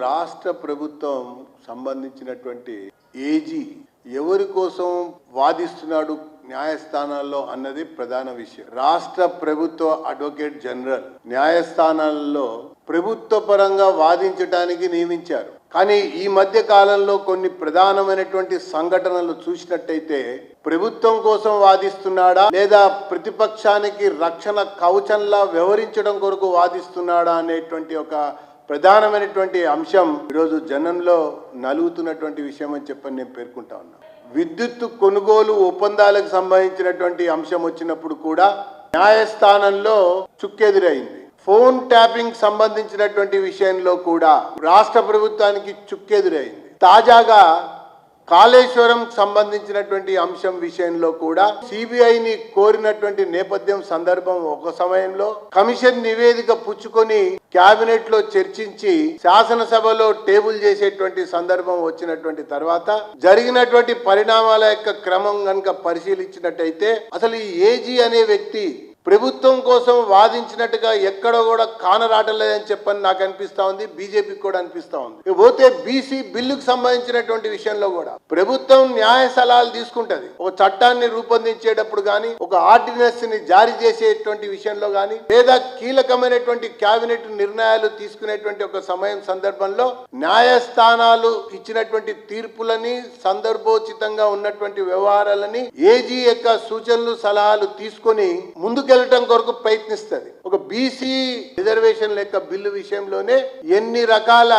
రాష్ట్ర ప్రభుత్వం సంబంధించినటువంటి ఏజీ ఎవరి కోసం వాదిస్తున్నాడు న్యాయస్థానాల్లో అన్నది ప్రధాన విషయం. రాష్ట్ర ప్రభుత్వ అడ్వకేట్ జనరల్ న్యాయస్థానాల్లో ప్రభుత్వ పరంగా వాదించడానికి నియమించారు. కానీ ఈ మధ్య కాలంలో కొన్ని ప్రధానమైనటువంటి సంఘటనలు చూసినట్టయితే ప్రభుత్వం కోసం వాదిస్తున్నాడా లేదా ప్రతిపక్షానికి రక్షణ కవచంలా వ్యవహరించడం కొరకు వాదిస్తున్నాడా అనేటువంటి ఒక ప్రధానమైనటువంటి అంశం ఈరోజు జనంలో నలుగుతున్నటువంటి విషయం అని చెప్పని నేను పేర్కొంటా ఉన్నా. విద్యుత్ కొనుగోలు ఒప్పందాలకు సంబంధించినటువంటి అంశం వచ్చినప్పుడు కూడా న్యాయస్థానంలో చుక్కెదురైంది. ఫోన్ ట్యాపింగ్ సంబంధించినటువంటి విషయంలో కూడా రాష్ట్ర ప్రభుత్వానికి చుక్కెదురైంది. తాజాగా కాళేశ్వరం సంబంధించినటువంటి అంశం విషయంలో కూడా సిబిఐని కోరినటువంటి నేపథ్యం సందర్భం ఒక సమయంలో కమిషన్ నివేదిక పుచ్చుకొని కేబినెట్లో చర్చించి శాసనసభలో టేబుల్ చేసేటువంటి సందర్భం వచ్చినటువంటి తర్వాత జరిగినటువంటి పరిణామాల యొక్క క్రమం కనుక పరిశీలించినట్టయితే అసలు ఈ ఏజీ అనే వ్యక్తి ప్రభుత్వం కోసం వాదించినట్టుగా ఎక్కడ కూడా కానరాటలేదని చెప్పని నాకు అనిపిస్తా ఉంది బీజేపీకి కూడా అనిపిస్తా ఉంది. పోతే బీసీ బిల్లుకు సంబంధించినటువంటి విషయంలో కూడా ప్రభుత్వం న్యాయ సలహాలు తీసుకుంటది. ఒక చట్టాన్ని రూపొందించేటప్పుడు కానీ ఒక ఆర్డినెన్స్ని జారీ చేసేటువంటి విషయంలో కానీ లేదా కీలకమైనటువంటి కేబినెట్ నిర్ణయాలు తీసుకునేటువంటి ఒక సమయం సందర్భంలో న్యాయస్థానాలు ఇచ్చినటువంటి తీర్పులని సందర్భోచితంగా ఉన్నటువంటి వ్యవహారాలని ఏజీ యొక్క సూచనలు సలహాలు తీసుకొని ముందుకెళ్ళటం కొరకు ప్రయత్నిస్తుంది. ఒక బీసీ రిజర్వేషన్ లెక్క బిల్లు విషయంలోనే ఎన్ని రకాల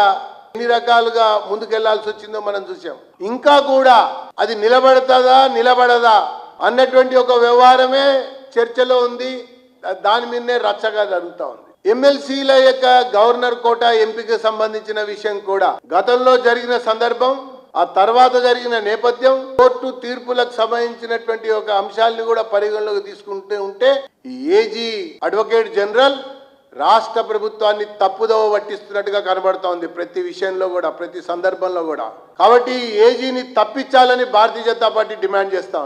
ఎన్ని రకాలుగా ముందుకెళ్ళాల్సి వచ్చిందో మనం చూసాం ఇంకా కూడా అది నిలబడతదా నిలబడదా అన్నటువంటి ఒక వ్యవహారమే చర్చలో ఉంది. దాని మీదనే రచ్చగా జరుగుతా ఉంది. ఎమ్మెల్సీల యొక్క గవర్నర్ కోట ఎంపిక సంబంధించిన విషయం కూడా గతంలో జరిగిన సందర్భం ఆ తర్వాత జరిగిన నేపథ్యం కోర్టు తీర్పులకు సంబంధించినటువంటి ఒక అంశాలను కూడా పరిగణలోకి తీసుకుంటూ ఉంటే ఏజీ అడ్వకేట్ జనరల్ రాష్ట్ర ప్రభుత్వాన్ని తప్పుదోవ పట్టిస్తున్నట్టుగా కనబడుతోంది ప్రతి విషయంలో కూడా ప్రతి సందర్భంలో కూడా. కాబట్టి ఏజీని తప్పించాలని భారతీయ జనతా పార్టీ డిమాండ్ చేస్తా